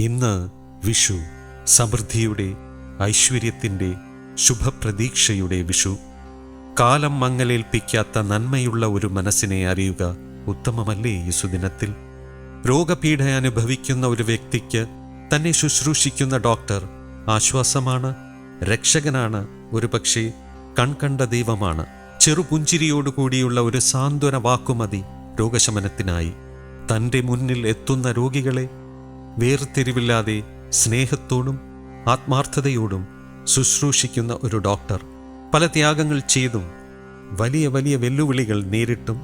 ഇന്ന് വിഷു സമൃദ്ധിയുടെ ഐശ്വര്യത്തിന്റെ ശുഭപ്രതീക്ഷയുടെ വിഷു. കാലം മങ്ങലേൽപ്പിക്കാത്ത നന്മയുള്ള ഒരു മനസ്സിനെ അറിയുക ഉത്തമമല്ലേ ഈ സുദിനത്തിൽ രോഗപീഠ അനുഭവിക്കുന്ന ഒരു വ്യക്തിക്ക് തന്നെ ശുശ്രൂഷിക്കുന്ന ഡോക്ടർ ആശ്വാസമാണ് രക്ഷകനാണ് ഒരു ഒരുപക്ഷെ കൺകണ്ട ദൈവമാണ്. ചെറുപുഞ്ചിരിയോടുകൂടിയുള്ള ഒരു സാന്ത്വന വാക്കുമതി രോഗശമനത്തിനായി. തന്റെ മുന്നിൽ എത്തുന്ന രോഗികളെ വേർതിരിവില്ലാതെ സ്നേഹത്തോടും ആത്മാർത്ഥതയോടും ശുശ്രൂഷിക്കുന്ന ഒരു ഡോക്ടർ. പല ത്യാഗങ്ങൾ ചെയ്തും വലിയ വലിയ വെല്ലുവിളികൾ നേരിട്ടും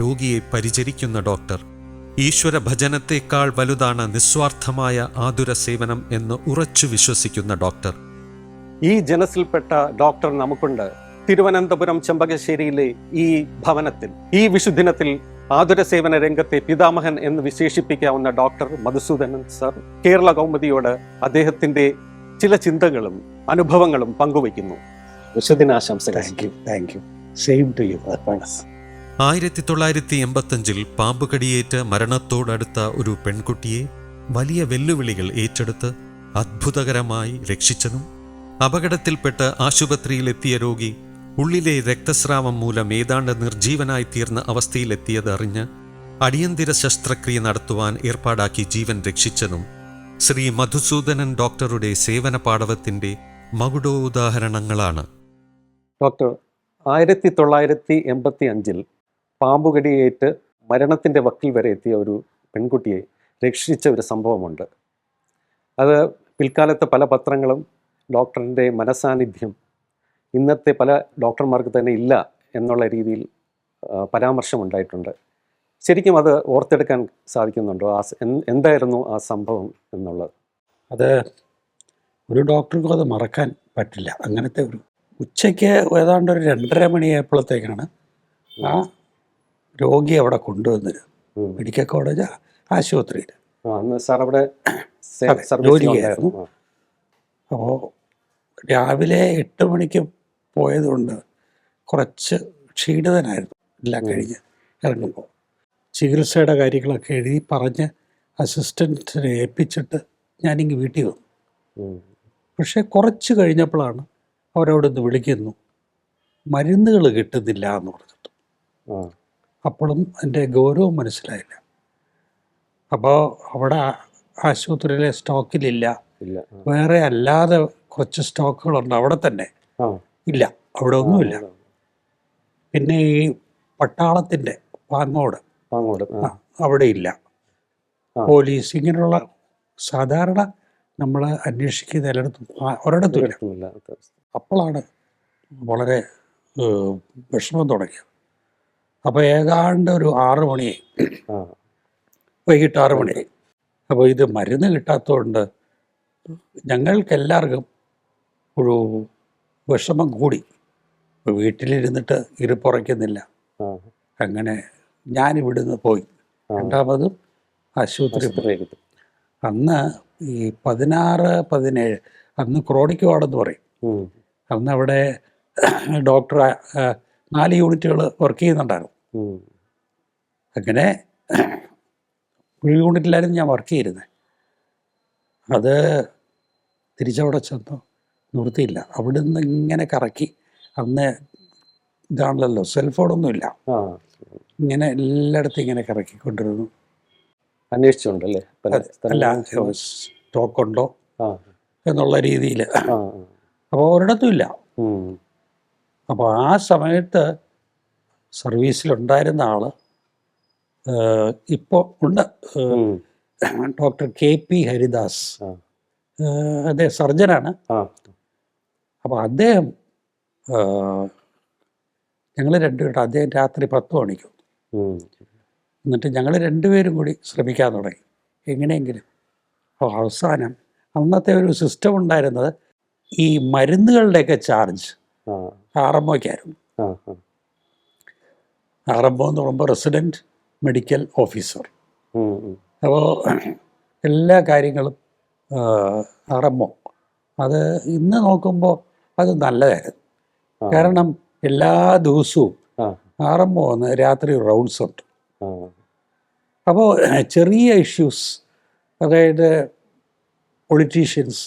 രോഗിയെ പരിചരിക്കുന്ന ഡോക്ടർ. ഈശ്വര ഭജനത്തെക്കാൾ വലുതാണ് നിസ്വാർത്ഥമായ ആതുര സേവനം എന്ന് ഉറച്ചു വിശ്വസിക്കുന്ന ഡോക്ടർ. ഈ ജനസിൽപ്പെട്ട ഡോക്ടർ നമുക്കുണ്ട്. തിരുവനന്തപുരം ചെമ്പകശ്ശേരിയിലെ ഈ ഭവനത്തിൽ ഈ വിശുദിനത്തിൽ ആതുര സേവന രംഗത്തെ പിതാമഹൻ എന്ന് വിശേഷിപ്പിക്കാവുന്ന ഡോക്ടർ മധുസൂദനൻ സർ കേരള കൗമുദിയോട് അദ്ദേഹത്തിന്റെ ചില ചിന്തകളും അനുഭവങ്ങളും പങ്കുവയ്ക്കുന്നു. വിശുദിനാശംസകൾ thank you thank you same to you ആയിരത്തി തൊള്ളായിരത്തി എൺപത്തഞ്ചിൽ പാമ്പുകടിയേറ്റ് മരണത്തോടടുത്ത ഒരു പെൺകുട്ടിയെ വലിയ വെല്ലുവിളികൾ ഏറ്റെടുത്ത് അത്ഭുതകരമായി രക്ഷിച്ചതും അപകടത്തിൽപ്പെട്ട് ആശുപത്രിയിലെത്തിയ രോഗി ഉള്ളിലെ രക്തസ്രാവം മൂലം ഏതാണ്ട് നിർജീവനായി തീർന്ന അവസ്ഥയിലെത്തിയത് അറിഞ്ഞ് അടിയന്തര ശസ്ത്രക്രിയ നടത്തുവാൻ ഏർപ്പാടാക്കി ജീവൻ രക്ഷിച്ചതും ശ്രീ മധുസൂദനൻ ഡോക്ടറുടെ സേവന പാടവത്തിന്റെ മകുടോദാഹരണങ്ങളാണ്. ഡോക്ടർ ആയിരത്തി തൊള്ളായിരത്തി എൺപത്തി അഞ്ചിൽ പാമ്പുകടിയേറ്റ് മരണത്തിന്റെ വക്കിൽ വരെ എത്തിയ ഒരു പെൺകുട്ടിയെ രക്ഷിച്ച ഒരു സംഭവമുണ്ട്. അത് പിൽക്കാലത്ത് പല പത്രങ്ങളും ഡോക്ടറിന്റെ മനസാന്നിധ്യം ഇന്നത്തെ പല ഡോക്ടർമാർക്ക് തന്നെ ഇല്ല എന്നുള്ള രീതിയിൽ പരാമർശമുണ്ടായിട്ടുണ്ട്. ശരിക്കും അത് ഓർത്തെടുക്കാൻ സാധിക്കുന്നുണ്ടോ? ആ എന്തായിരുന്നു ആ സംഭവം എന്നുള്ളത്? അത് ഒരു ഡോക്ടർക്കും അത് മറക്കാൻ പറ്റില്ല. അങ്ങനത്തെ ഒരു ഉച്ചയ്ക്ക് ഏതാണ്ട് ഒരു രണ്ടര മണിയായപ്പോഴത്തേക്കാണ് ആ രോഗി അവിടെ കൊണ്ടുവന്നത്. മെഡിക്കൽ കോളേജ് ആശുപത്രിയിൽ. സാർ അവിടെ. അപ്പോൾ രാവിലെ എട്ട് മണിക്ക് പോയതുകൊണ്ട് കുറച്ച് ക്ഷീണിതനായിരുന്നു. എല്ലാം കഴിഞ്ഞ് ഇറങ്ങുമ്പോൾ. ചികിത്സയുടെ കാര്യങ്ങളൊക്കെ എഴുതി പറഞ്ഞ് അസിസ്റ്റന്റിനെ ഏൽപ്പിച്ചിട്ട് ഞാനിങ്ങ് വീട്ടിൽ വന്നു. പക്ഷേ കുറച്ച് കഴിഞ്ഞപ്പോഴാണ് അവരവിടുന്ന് വിളിക്കുന്നു. മരുന്നുകൾ കിട്ടുന്നില്ല എന്ന് പറഞ്ഞിട്ട്. അപ്പോഴും എന്റെ ഗൗരവം മനസ്സിലായില്ല. അപ്പോൾ അവിടെ ആശുപത്രിയിലെ സ്റ്റോക്കിലില്ല. വേറെ അല്ലാതെ കുറച്ച് സ്റ്റോക്കുകളുണ്ട് അവിടെ തന്നെ. ഇല്ല. അവിടെ ഒന്നുമില്ല. പിന്നെ ഈ പട്ടാളത്തിന്റെ പാങ്ങോട്. ആ, അവിടെ ഇല്ല. പോലീസ് ഇങ്ങനെയുള്ള സാധാരണ നമ്മൾ അന്വേഷിക്കുന്ന എല്ലായിടത്തും ആ, ഒരിടത്തും ഇല്ല. ഒരിടത്തുമില്ല. അപ്പോഴാണ് വളരെ വിഷമം തുടങ്ങിയത്. അപ്പോൾ ഏതാണ്ട് ഒരു ആറ് മണി വൈകിട്ട് ആറ് മണി അപ്പോൾ ഇത് മരുന്ന് കിട്ടാത്തതുകൊണ്ട് ഞങ്ങൾക്കെല്ലാവർക്കും ഒരു വിഷമം കൂടി. വീട്ടിലിരുന്നിട്ട് ഇരുപ്പുറയ്ക്കുന്നില്ല. അങ്ങനെ ഞാൻ ഇവിടുന്ന് പോയി രണ്ടാമതും ആശുപത്രി അന്ന് ഈ പതിനാറ് പതിനേഴ് അന്ന് ക്രോണിക് വാർഡെന്ന് പറയും. അന്ന് അവിടെ ഡോക്ടർ നാല് യൂണിറ്റുകൾ വർക്ക് ചെയ്യുന്നുണ്ടായിരുന്നു. അങ്ങനെ ഒരു യൂണിറ്റിലായിരുന്നു ഞാൻ വർക്ക് ചെയ്തിരുന്നത്. അത് തിരിച്ചവിടെ ചെന്നു. നിർത്തിയില്ല. നിന്ന് ഇങ്ങനെ കറക്കി അന്ന് ഇതാണല്ലോ സെൽഫോണൊന്നുമില്ല. ഇങ്ങനെ എല്ലായിടത്തും ഇങ്ങനെ കറക്കിക്കൊണ്ടിരുന്നു. അന്വേഷിച്ചുണ്ടല്ലേ പല അല്ല സ്റ്റോക്ക് ഉണ്ടോ എന്നുള്ള രീതിയിൽ. അപ്പോൾ ഒരിടത്തും ഇല്ല അപ്പോൾ ആ സമയത്ത് സർവീസിലുണ്ടായിരുന്ന ആൾ ഇപ്പോൾ ഉണ്ട്. Doctor K P Haridas. അതെ സർജനാണ്. അപ്പോൾ അദ്ദേഹം ഞങ്ങൾ രണ്ടുപേരും അദ്ദേഹം രാത്രി പത്ത് മണിക്ക് എന്നിട്ട് ഞങ്ങൾ രണ്ടുപേരും കൂടി ശ്രമിക്കാൻ തുടങ്ങി. എങ്ങനെയെങ്കിലും. അപ്പോൾ അവസാനം അന്നത്തെ ഒരു സിസ്റ്റം ഉണ്ടായിരുന്നത് ഈ മരുന്നുകളുടെയൊക്കെ ചാർജ് ആ, ആർ എം ഒക്കായിരുന്നു ആ, ആ. ആർ എം ഒ എന്ന് പറയുമ്പോൾ റെസിഡന്റ് മെഡിക്കൽ ഓഫീസർ. അപ്പോൾ എല്ലാ കാര്യങ്ങളും ആർ എം ഒ അത് ഇന്ന് നോക്കുമ്പോൾ അത് നല്ലതായിരുന്നു കാരണം എല്ലാ ദിവസവും ആ, ആർ എം ഒ വന്ന് രാത്രി റൗണ്ട്സ് ഉണ്ട്. അപ്പോൾ ചെറിയ ഇഷ്യൂസ് അതായത് പൊളിറ്റീഷ്യൻസ്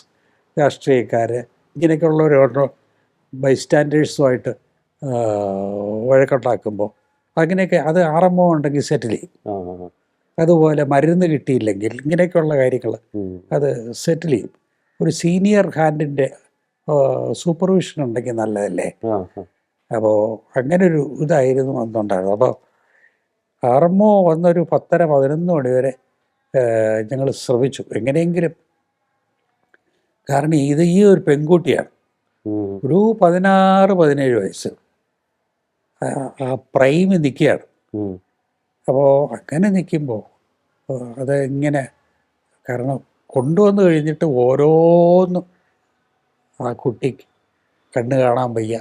രാഷ്ട്രീയക്കാർ ഇങ്ങനെയൊക്കെയുള്ളവർ ഓരോ ബൈസ്റ്റാൻഡേഴ്സുമായിട്ട് വഴക്കുണ്ടാക്കുമ്പോൾ അങ്ങനെയൊക്കെ അത് ആറമ്മോ ഉണ്ടെങ്കിൽ സെറ്റിൽ ചെയ്യും. അതുപോലെ മരുന്ന് കിട്ടിയില്ലെങ്കിൽ ഇങ്ങനെയൊക്കെയുള്ള കാര്യങ്ങൾ അത് സെറ്റിൽ ചെയ്യും. ഒരു സീനിയർ ഹാൻഡിന്റെ സൂപ്പർവിഷൻ ഉണ്ടെങ്കിൽ നല്ലതല്ലേ? അപ്പോൾ അങ്ങനെ ഒരു ഇതായിരുന്നു അന്നുണ്ടായിരുന്നത്. അപ്പോൾ ആർമോ വന്നൊരു പത്തര പതിനൊന്ന് മണി വരെ ഞങ്ങൾ ശ്രമിച്ചു. എങ്ങനെയെങ്കിലും. കാരണം ഇത് ഈ ഒരു പെൺകുട്ടിയാണ്. ഒരു പതിനാറ് പതിനേഴ് വയസ്സ്. ആ- പ്രൈമ് നിൽക്കുകയാണ്. അപ്പോൾ അങ്ങനെ നിൽക്കുമ്പോൾ അത് ഇങ്ങനെ കാരണം കൊണ്ടുവന്ന് കഴിഞ്ഞിട്ട് ഓരോന്നും ആ കുട്ടി കണ്ണ് കാണാൻ വയ്യ.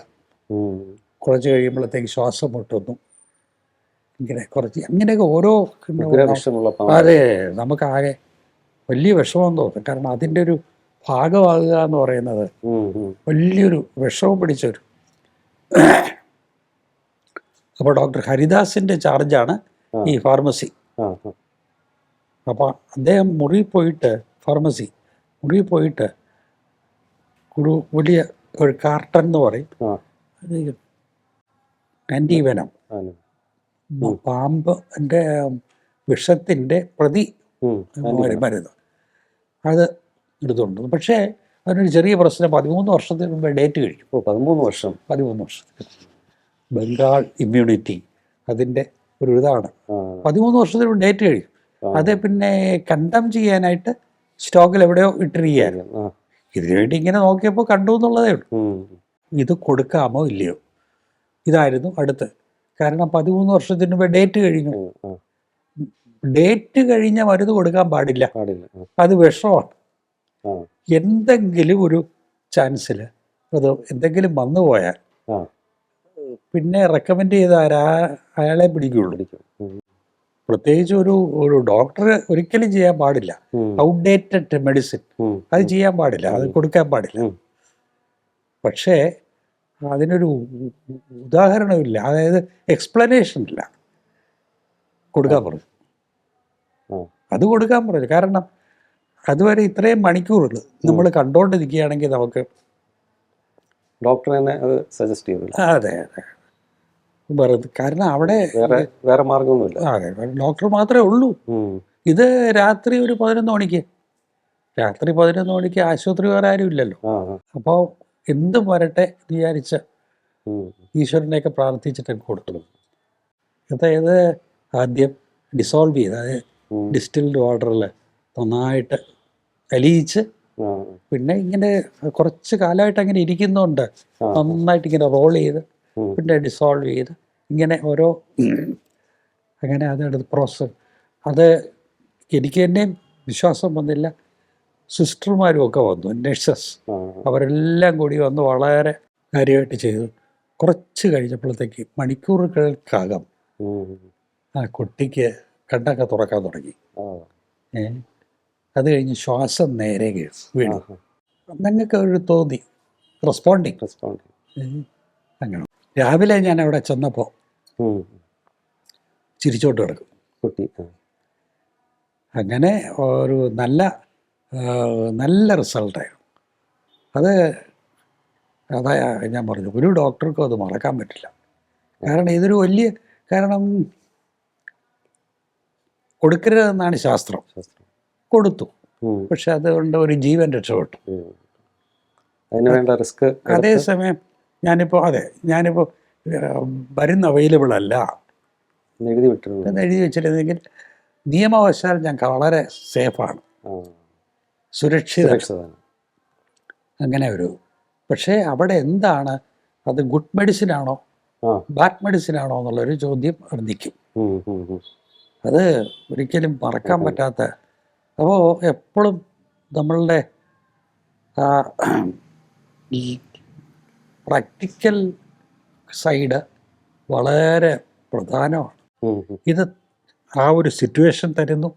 കുറച്ച് കഴിയുമ്പോഴത്തേക്ക് ശ്വാസം മുട്ടുന്നു ഇങ്ങനെ കുറച്ച് അങ്ങനെയൊക്കെ ഓരോ അതെ നമുക്കാകെ വലിയ വിഷമം തോന്നും കാരണം അതിന്റെ ഒരു ഭാഗമാകുക എന്ന് പറയുന്നത്. വലിയൊരു വിഷമം പിടിച്ചൊരു അപ്പോൾ ഡോക്ടർ ഹരിദാസിന്റെ ചാർജാണ്. ഈ ഫാർമസി അപ്പോൾ അദ്ദേഹം മുറി പോയിട്ട് ഫാർമസി മുറി പോയിട്ട് ഒരു വലിയ ഒരു കാർട്ടൺ എന്ന് പറയും. അത് ആന്റിവെനം പാമ്പ് എന്റെ വിഷത്തിന്റെ പ്രതി. മരുന്ന് അത് എടുത്തുകൊണ്ട് പക്ഷെ അതിനൊരു ചെറിയ പ്രശ്നം പതിമൂന്ന് വർഷത്തിന് മുമ്പ് ഡേറ്റ് കഴിക്കും ഓ പതിമൂന്ന് വർഷം. പതിമൂന്ന് വർഷത്തിന് ബംഗാൾ ഇമ്മ്യൂണിറ്റി അതിന്റെ ഒരു ഇതാണ്. പതിമൂന്ന് വർഷത്തിന് മുമ്പ് ഡേറ്റ് കഴിയും അതേ പിന്നെ കണ്ടം ചെയ്യാനായിട്ട് സ്റ്റോക്കിൽ എവിടെയോ ഇട്ടിരിക്കുകയാണ്. ആ ഇതിനു വേണ്ടി ഇങ്ങനെ നോക്കിയപ്പോൾ കണ്ടു എന്നുള്ളതേ ഉള്ളൂ. ഇത് കൊടുക്കാമോ ഇല്ലയോ? ഇതായിരുന്നു അടുത്ത്. കാരണം പതിമൂന്ന് വർഷത്തിന് മുമ്പ് ഡേറ്റ് കഴിഞ്ഞു. ഡേറ്റ് കഴിഞ്ഞ മരുന്ന് കൊടുക്കാൻ പാടില്ല. അത് വിഷമാണ്. എന്തെങ്കിലും ഒരു ചാൻസിൽ അത് എന്തെങ്കിലും വന്നു പോയാൽ പിന്നെ റെക്കമെൻഡ് ചെയ്ത ആരാ അയാളെ പിടിക്കുകയുള്ളൂ. പ്രത്യേകിച്ച് ഒരു ഒരു ഡോക്ടർ ഒരിക്കലും ചെയ്യാൻ പാടില്ല. Outdated medicine. അത് ചെയ്യാൻ പാടില്ല. അത് കൊടുക്കാൻ പാടില്ല. പക്ഷേ അതിനൊരു ഉദാഹരണമില്ല. അതായത് എക്സ്പ്ലനേഷൻ ഇല്ല. കൊടുക്കാൻ പറഞ്ഞു. അത് കൊടുക്കാൻ പറഞ്ഞു കാരണം അതുവരെ ഇത്രയും മണിക്കൂറുകൾ നമ്മൾ കണ്ടോണ്ടിരിക്കുകയാണെങ്കിൽ നമുക്ക് ഡോക്ടർ തന്നെ അത് സജസ്റ്റ് ചെയ്തില്ല. അതെ അതെ. വെറുതെ കാരണം അവിടെ വേറെ വേറെ മാർഗമൊന്നുമില്ല. അതെ ഡോക്ടർ മാത്രമേ ഉള്ളൂ. ഇത് രാത്രി ഒരു പതിനൊന്ന് മണിക്ക്. രാത്രി പതിനൊന്ന് മണിക്ക് ആശുപത്രി വേറെ ആരും ഇല്ലല്ലോ. അപ്പോൾ എന്തും വരട്ടെ വിചാരിച്ച. ഈശ്വരനെയൊക്കെ പ്രാർത്ഥിച്ചിട്ട് കൊടുത്തു. അതായത് ആദ്യം ഡിസോൾവ് ചെയ്ത് അതായത് ഡിസ്റ്റിൽഡ് വാട്ടറിൽ നന്നായിട്ട് അലിയിച്ച് പിന്നെ ഇങ്ങനെ കുറച്ച് കാലമായിട്ട് അങ്ങനെ ഇരിക്കുന്നുണ്ട് നന്നായിട്ട് ഇങ്ങനെ റോൾ ചെയ്ത്. പിന്നെ ഡിസോൾവ് ചെയ്ത് ഇങ്ങനെ ഓരോ അങ്ങനെ അതെടുത്ത് പ്രോസസ് അത് എനിക്ക് തന്നെയും വിശ്വാസം വന്നില്ല. സിസ്റ്റർമാരും ഒക്കെ വന്നു നഴ്സസ് അവരെല്ലാം കൂടി വന്ന് വളരെ കാര്യമായിട്ട് ചെയ്തു. കുറച്ച് കഴിഞ്ഞപ്പോഴത്തേക്ക് മണിക്കൂറുകൾക്കകം. ആ കുട്ടിക്ക് കണ്ടൊക്കെ തുറക്കാൻ തുടങ്ങി. ഏ? അത് കഴിഞ്ഞ് ശ്വാസം നേരെ വീണു. ഞങ്ങൾക്ക് ഒരു തോന്നി. റെസ്പോണ്ടിങ്. റെസ്പോണ്ടിങ്. അങ്ങനെ. രാവിലെ ഞാൻ അവിടെ ചെന്നപ്പോൾ ചിരിച്ചോട്ട് കിടക്കും. കുട്ടി അങ്ങനെ ഒരു നല്ല നല്ല റിസൾട്ടായിരുന്നു അത് അതാ ഞാൻ പറഞ്ഞു ഒരു ഡോക്ടർക്കും അത് മറക്കാൻ പറ്റില്ല. കാരണം ഇതൊരു വലിയ കാരണം കൊടുക്കരുതെന്നാണ് ശാസ്ത്രം. കൊടുത്തു. പക്ഷെ അതുകൊണ്ട് ഒരു ജീവൻ രക്ഷപ്പെട്ടു. ഉം. അതിന് വേണ്ട റിസ്ക് അതേസമയം ഞാനിപ്പോൾ അതെ ഞാനിപ്പോൾ വരുന്ന അവൈലബിൾ അല്ല. എഴുതി വിട്ടിരുന്നു എന്ന് എഴുതി വെച്ചിരുന്നെങ്കിൽ നിയമവശാൽ ഞങ്ങൾക്ക് വളരെ സേഫാണ് സുരക്ഷിത അങ്ങനെ ഒരു പക്ഷേ അവിടെ എന്താണ്? അത് ഗുഡ് മെഡിസിൻ ആണോ? ബാഡ് മെഡിസിൻ ആണോ എന്നുള്ളൊരു ചോദ്യം അവിടെ നിൽക്കും. അത് ഒരിക്കലും മറക്കാൻ പറ്റാത്ത. അപ്പോൾ എപ്പോഴും നമ്മളുടെ പ്രാക്ടിക്കൽ സൈഡ് വളരെ പ്രധാനമാണ്. ഇത് ആ ഒരു സിറ്റുവേഷൻ തരുന്നു.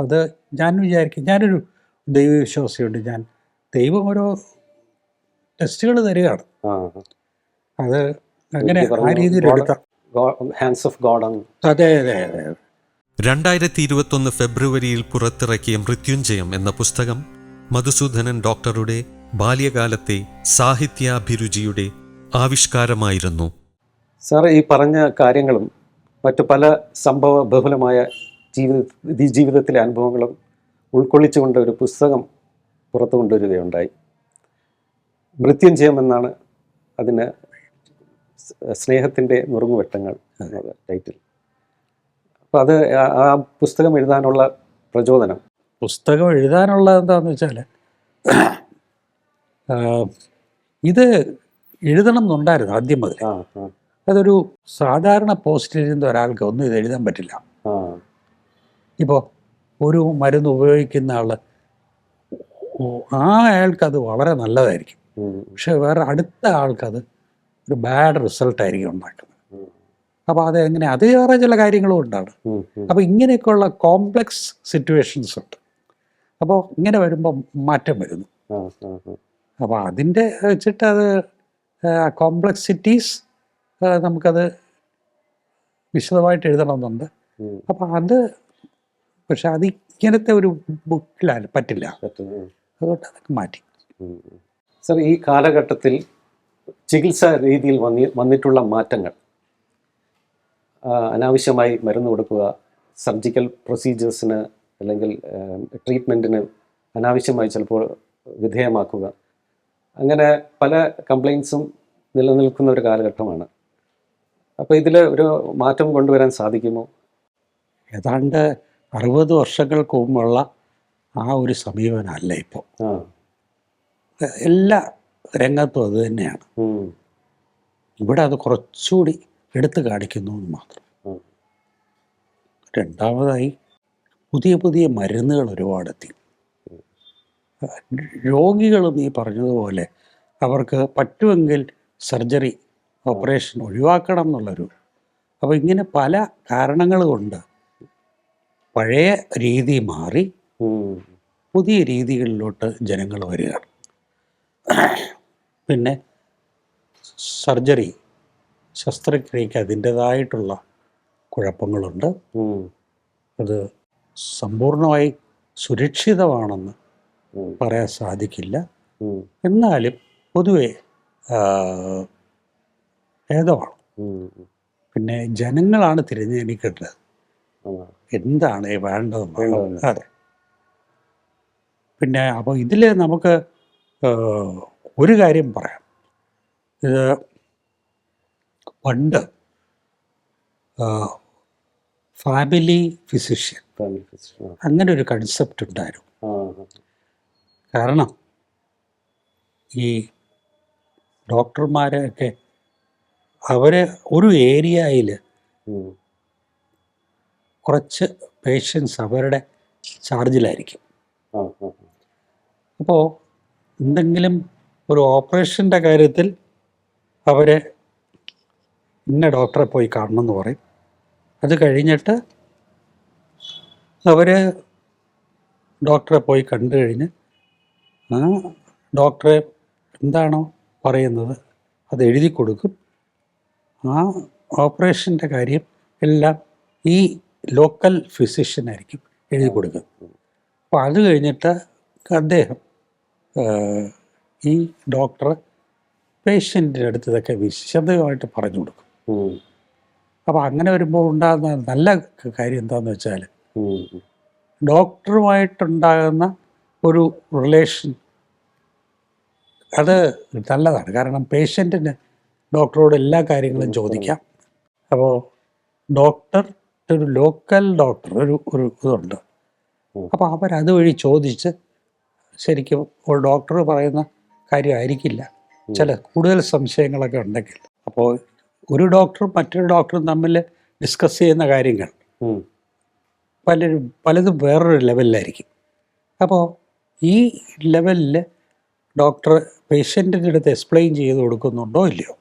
അത് ഞാൻ വിചാരിക്കും ഞാനൊരു ദൈവവിശ്വാസിയുണ്ട്. ഞാൻ ദൈവം ഓരോ ടെസ്റ്റുകൾ തരികയാണ്. അത് അങ്ങനെ ആ രീതിയിൽ എടുക്കാം. ഹാൻഡ്സ് ഓഫ് ഗോഡ് ആണ്. അതെ അതെ അതെ രണ്ടായിരത്തി ഇരുപത്തൊന്ന് ഫെബ്രുവരിയിൽ പുറത്തിറക്കിയ മൃത്യുഞ്ജയം എന്ന പുസ്തകം മധുസൂദനൻ ഡോക്ടറുടെ ബാല്യകാലത്തെ സാഹിത്യാഭിരുചിയുടെ ആവിഷ്കാരമായിരുന്നു. സാർ ഈ പറഞ്ഞ കാര്യങ്ങളും മറ്റു പല സംഭവ ബഹുലമായ ജീവിത ജീവിതത്തിലെ അനുഭവങ്ങളും ഉൾക്കൊള്ളിച്ചുകൊണ്ട് ഒരു പുസ്തകം പുറത്തു കൊണ്ടുവരികയുണ്ടായി. മൃത്യുഞ്ജയം എന്നാണ് അതിന് സ്നേഹത്തിന്റെ നുറുങ്ങുവെട്ടങ്ങൾ എന്നത് ടൈറ്റിൽ. അപ്പോൾ അത് ആ- ആ പുസ്തകം എഴുതാനുള്ള പ്രചോദനം. പുസ്തകം എഴുതാനുള്ള എന്താണെന്ന് വെച്ചാൽ ഇത് എഴുതണം എന്നുണ്ടായിരുന്നു ആദ്യം മുതൽ അതൊരു സാധാരണ പോസ്റ്റിൽ ഇരുന്ന ഒരാൾക്ക് ഒന്നും ഇത് എഴുതാൻ പറ്റില്ല. ഇപ്പോൾ ഒരു മരുന്ന് ഉപയോഗിക്കുന്ന ആൾ ആ അയാൾക്കത് വളരെ നല്ലതായിരിക്കും. പക്ഷെ വേറെ അടുത്ത ആൾക്കത് ഒരു ബാഡ് റിസൾട്ടായിരിക്കും ഉണ്ടാക്കുന്നത്. അപ്പോൾ അത് എങ്ങനെ അത് വേറെ ചില കാര്യങ്ങളും ഉണ്ടാണ്. അപ്പോൾ ഇങ്ങനെയൊക്കെയുള്ള കോംപ്ലക്സ് സിറ്റുവേഷൻസ് ഉണ്ട്. അപ്പോൾ ഇങ്ങനെ വരുമ്പോൾ മാറ്റം വരുന്നു. അപ്പോൾ അതിന്റെ വെച്ചിട്ട് അത് കോംപ്ലക്സിറ്റീസ് നമുക്കത് വിശദമായിട്ട് എഴുതണമെന്നുണ്ട്. ഉം, അപ്പോൾ അത് പക്ഷെ അത് ഇങ്ങനത്തെ ഒരു ബുക്കിലാണ് പറ്റില്ല. അതുകൊണ്ട് അതൊക്കെ മാറ്റി. സർ ഈ കാലഘട്ടത്തിൽ ചികിത്സാ രീതിയിൽ വന്നി വന്നിട്ടുള്ള മാറ്റങ്ങൾ അനാവശ്യമായി മരുന്ന് കൊടുക്കുക സർജിക്കൽ പ്രൊസീജിയേഴ്സിന് അല്ലെങ്കിൽ ട്രീറ്റ്മെന്റിന് അനാവശ്യമായി ചിലപ്പോൾ വിധേയമാക്കുക അങ്ങനെ പല കംപ്ലയിൻസും നിലനിൽക്കുന്ന ഒരു കാലഘട്ടമാണ്. അപ്പോൾ ഇതിൽ ഒരു മാറ്റം കൊണ്ടുവരാൻ സാധിക്കുമോ? ഏതാണ്ട് അറുപത് വർഷങ്ങൾക്ക് മുമ്പുള്ള ആ ഒരു സമീപനമല്ല ഇപ്പോൾ എല്ലാ രംഗത്തും അത് തന്നെയാണ്. ഇവിടെ അത് കുറച്ചുകൂടി എടുത്തു കാണിക്കുന്നു എന്ന് മാത്രം. രണ്ടാമതായി പുതിയ പുതിയ മരുന്നുകൾ ഒരുപാട് എത്തി രോഗികളും ഈ പറഞ്ഞതുപോലെ അവർക്ക് പറ്റുമെങ്കിൽ സർജറി ഓപ്പറേഷൻ ഒഴിവാക്കണം എന്നുള്ളൊരു. അപ്പോൾ ഇങ്ങനെ പല കാരണങ്ങൾ കൊണ്ട് പഴയ രീതി മാറി പുതിയ രീതികളിലോട്ട് ജനങ്ങൾ വരികയാണ്. പിന്നെ സർജറി ശസ്ത്രക്രിയയ്ക്ക് അതിന്റെതായിട്ടുള്ള കുഴപ്പങ്ങളുണ്ട്. അത് സമ്പൂർണമായി സുരക്ഷിതമാണെന്ന് പറയാൻ സാധിക്കില്ല. എന്നാലും പൊതുവെ ഭേദമാണ്. പിന്നെ ജനങ്ങളാണ് തിരഞ്ഞെടുക്കേണ്ടത്. ആ, എന്താണ് വേണ്ടതെന്ന്. അതെ. പിന്നെ അപ്പോൾ ഇതിൽ നമുക്ക് ഒരു കാര്യം പറയാം. ഇത് പണ്ട് ഫാമിലി ഫിസിഷ്യൻ അങ്ങനെ ഒരു കൺസെപ്റ്റ് ഉണ്ടായിരുന്നു. കാരണം ഈ ഡോക്ടർമാരൊക്കെ അവരെ ഒരു ഏരിയയിൽ കുറച്ച് പേഷ്യൻസ് അവരുടെ ചാർജിലായിരിക്കും. അപ്പോൾ എന്തെങ്കിലും ഒരു ഓപ്പറേഷന്റെ കാര്യത്തിൽ അവരെ ഇന്ന ഡോക്ടറെ പോയി കാണണം എന്ന് പറയും. അത് കഴിഞ്ഞിട്ട് അവർ ഡോക്ടറെ പോയി കണ്ടു കഴിഞ്ഞ് ഡോക്ടറെ എന്താണോ പറയുന്നത് അത് എഴുതി കൊടുക്കും. ആ ഓപ്പറേഷന്റെ കാര്യം എല്ലാം ഈ ലോക്കൽ ഫിസിഷ്യനായിരിക്കും എഴുതി കൊടുക്കുക അപ്പോൾ അത് കഴിഞ്ഞിട്ട് അദ്ദേഹം ഈ ഡോക്ടർ പേഷ്യന്റിന്റെ അടുത്ത് ഇതൊക്കെ വിശദമായിട്ട് പറഞ്ഞു കൊടുക്കും. അപ്പോൾ അങ്ങനെ വരുമ്പോൾ ഉണ്ടാകുന്ന നല്ല കാര്യം എന്താണെന്ന് വെച്ചാൽ. ഡോക്ടറുമായിട്ടുണ്ടാകുന്ന ഒരു റിലേഷൻ അത് നല്ലതാണ്. കാരണം പേഷ്യന്റിന് ഡോക്ടറോട് എല്ലാ കാര്യങ്ങളും ചോദിക്കാം. അപ്പോൾ ഡോക്ടർ ഒരു ലോക്കൽ ഡോക്ടർ ഒരു ഒരു ഇതുണ്ട്. അപ്പോൾ അവർ അവരതുവഴി ചോദിച്ച് ശരിക്കും ഒരു ഡോക്ടർ പറയുന്ന കാര്യമായിരിക്കില്ല. ചില കൂടുതൽ സംശയങ്ങളൊക്കെ ഉണ്ടെങ്കിൽ. അപ്പോൾ ഒരു ഡോക്ടറും മറ്റൊരു ഡോക്ടറും തമ്മിൽ ഡിസ്കസ് ചെയ്യുന്ന കാര്യങ്ങൾ പലരും പലതും വേറൊരു ലെവലിലായിരിക്കും അപ്പോൾ ഈ ലെവലിൽ ഡോക്ടർ പേഷ്യന്റിന്റെ അടുത്ത് എക്സ്പ്ലെയിൻ ചെയ്ത് കൊടുക്കുന്നുണ്ടോ ഇല്ലയോ?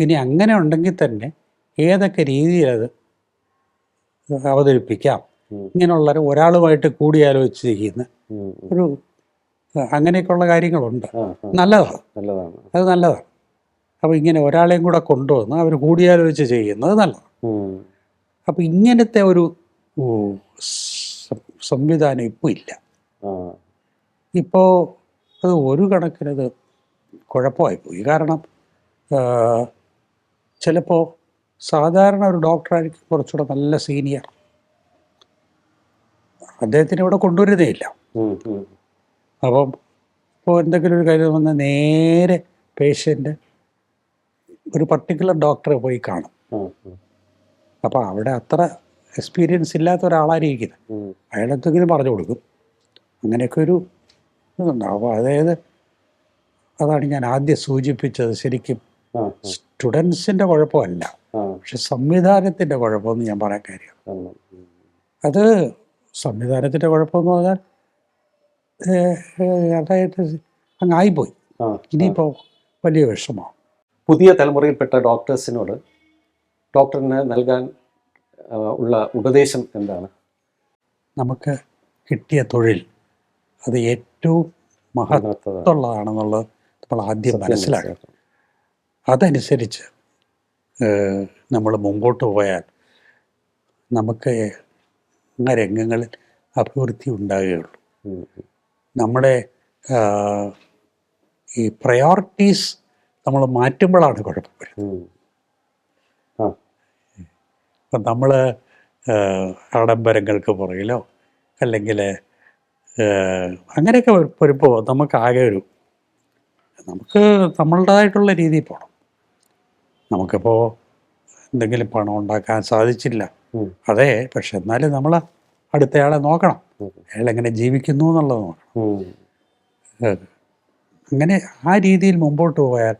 ഇനി അങ്ങനെ ഉണ്ടെങ്കിൽ തന്നെ ഏതൊക്കെ രീതിയിൽ അത് അവതരിപ്പിക്കാം? ഇങ്ങനെയുള്ള ഒരാളുമായിട്ട് കൂടിയാലോചിച്ച് ചെയ്യുന്ന. ഒരു അങ്ങനെയൊക്കെയുള്ള കാര്യങ്ങളുണ്ട്. നല്ലതാണ്. അത് നല്ലതാണ്. അപ്പോൾ ഇങ്ങനെ ഒരാളെയും കൂടെ കൊണ്ടുവന്ന് അവർ കൂടിയാലോചിച്ച് ചെയ്യുന്നത് നല്ലതാണ്. അപ്പം അപ്പോൾ ഇങ്ങനത്തെ ഒരു സംവിധാനം ഇപ്പോൾ ഇല്ല. ഇപ്പോൾ അത് ഒരു കണക്കിനത് കുഴപ്പമായി പോയി. കാരണം ചിലപ്പോൾ സാധാരണ ഒരു ഡോക്ടറായിരിക്കും കുറച്ചുകൂടെ നല്ല സീനിയർ. അദ്ദേഹത്തിന് ഇവിടെ കൊണ്ടുവരുന്നേ ഇല്ല. അപ്പം ഇപ്പോൾ എന്തെങ്കിലും ഒരു കാര്യം വന്ന് നേരെ പേഷ്യന്റ് ഒരു പർട്ടിക്കുലർ ഡോക്ടറെ പോയി കാണും. അപ്പോൾ അവിടെ അത്ര എക്സ്പീരിയൻസ് ഇല്ലാത്ത ഒരാളായിരിക്കുന്നത് അയാളെന്തെങ്കിലും പറഞ്ഞു കൊടുക്കും. അങ്ങനെയൊക്കെ ഒരു ഇതുണ്ടാവും അപ്പോൾ അതായത് അതാണ് ഞാൻ ആദ്യം സൂചിപ്പിച്ചത് ശരിക്കും. സ്റ്റുഡൻസിന്റെ കുഴപ്പമല്ല. പക്ഷെ സംവിധാനത്തിന്റെ കുഴപ്പമെന്ന് ഞാൻ പറയാൻ കാര്യം. അത് സംവിധാനത്തിന്റെ കുഴപ്പമെന്ന് പറഞ്ഞാൽ അതായത് അങ്ങ് ആയിപ്പോയി. ഇനിയിപ്പോൾ വലിയ വിഷമമാണ് പുതിയ തലമുറയിൽപ്പെട്ട ഡോക്ടേഴ്സിനോട് ഡോക്ടറിന് നൽകാൻ ഉള്ള ഉപദേശം എന്താണ്? നമുക്ക് കിട്ടിയ തൊഴിൽ. അത് ഏറ്റവും മഹത്വമുള്ളതാണെന്നുള്ളത് നമ്മൾ ആദ്യം മനസ്സിലാക്കണം. അതനുസരിച്ച് നമ്മൾ മുമ്പോട്ട് പോയാൽ നമുക്ക് ആ രംഗങ്ങളിൽ അഭിവൃദ്ധി ഉണ്ടാകുകയുള്ളൂ. നമ്മുടെ ഈ പ്രയോറിറ്റീസ് നമ്മൾ മാറ്റുമ്പോഴാണ് കുഴപ്പം വരുന്നത്. അപ്പം നമ്മൾ ആഡംബരങ്ങൾക്ക് പുറകിലോ അല്ലെങ്കിൽ അങ്ങനെയൊക്കെ വരു- വരുമ്പോൾ നമുക്ക് ആകെ ഒരു നമുക്ക് നമ്മളുടേതായിട്ടുള്ള രീതിയിൽ പോകണം നമുക്കിപ്പോൾ എന്തെങ്കിലും പണം ഉണ്ടാക്കാൻ സാധിച്ചില്ല. അതെ പക്ഷെ എന്നാലും നമ്മൾ അടുത്തയാളെ നോക്കണം. അയാൾ എങ്ങനെ ജീവിക്കുന്നു എന്നുള്ളത് നോക്കണം. അങ്ങനെ ആ രീതിയിൽ മുമ്പോട്ട് പോയാൽ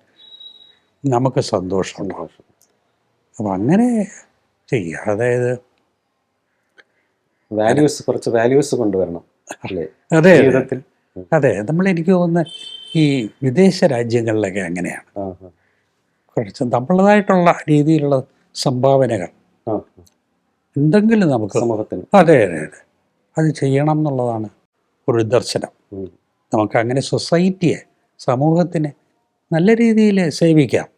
നമുക്ക് സന്തോഷമുണ്ടാവും സന്തോഷം. അപ്പം അങ്ങനെ ചെയ്യുക അതായത് വാല്യൂസ് കുറച്ച് വാല്യൂസ് കൊണ്ടുവരണം. അതെ അതെ. ജീവിതത്തിൽ. അതെ നമ്മൾ എനിക്ക് തോന്നുന്നത് ഈ വിദേശ രാജ്യങ്ങളിലൊക്കെ അങ്ങനെയാണ്. കുറച്ച് നമ്മളതായിട്ടുള്ള രീതിയിലുള്ള സംഭാവനകൾ. എന്തെങ്കിലും നമുക്ക് സമൂഹത്തിന്. അതെ അതെ അതെ. അത് ചെയ്യണം എന്നുള്ളതാണ് ഒരു ദർശനം. നമുക്ക് അങ്ങനെ സൊസൈറ്റിയെ സമൂഹത്തിനെ നല്ല രീതിയിൽ സേവിക്കാം.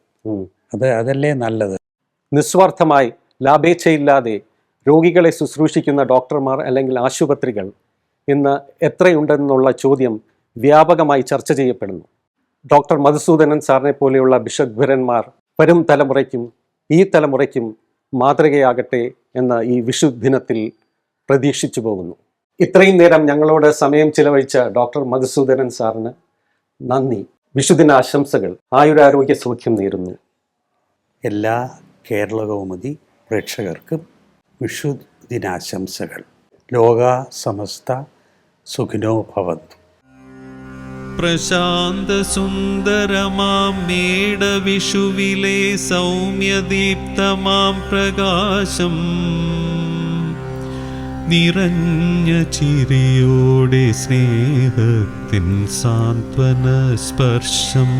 അത് അതല്ലേ നല്ലത്. നിസ്വാർത്ഥമായി ലാഭേച്ഛയില്ലാതെ രോഗികളെ ശുശ്രൂഷിക്കുന്ന ഡോക്ടർമാർ അല്ലെങ്കിൽ ആശുപത്രികൾ ഇന്ന് എത്രയുണ്ടെന്നുള്ള ചോദ്യം വ്യാപകമായി ചർച്ച ചെയ്യപ്പെടുന്നു. ഡോക്ടർ മധുസൂദനൻ സാറിനെ പോലെയുള്ള ബിഷഗ്വരന്മാർ വരും തലമുറയ്ക്കും ഈ തലമുറയ്ക്കും മാതൃകയാകട്ടെ എന്ന് ഈ വിഷു ദിനത്തിൽ പ്രതീക്ഷിച്ചു പോകുന്നു. ഇത്രയും നേരം ഞങ്ങളോട് സമയം ചിലവഴിച്ച ഡോക്ടർ മധുസൂദനൻ സാറിന് നന്ദി. വിഷുദിന ആശംസകൾ ആയുരാരോഗ്യ സൗഖ്യം നേരുന്നു. എല്ലാ കേരള കൗമുദി പ്രേക്ഷകർക്കും വിഷുദിനാശംസകൾ. ലോക സമസ്ത സുഖിനോ ഭവന്തു പ്രശാന്ത സുന്ദരമാം മേടവിഷുവിലെ സൗമ്യദീപ്തമാം പ്രകാശം. നിറഞ്ഞ ചിരിയോടെ സ്നേഹത്തിൻ സാന്ത്വന സ്പർശം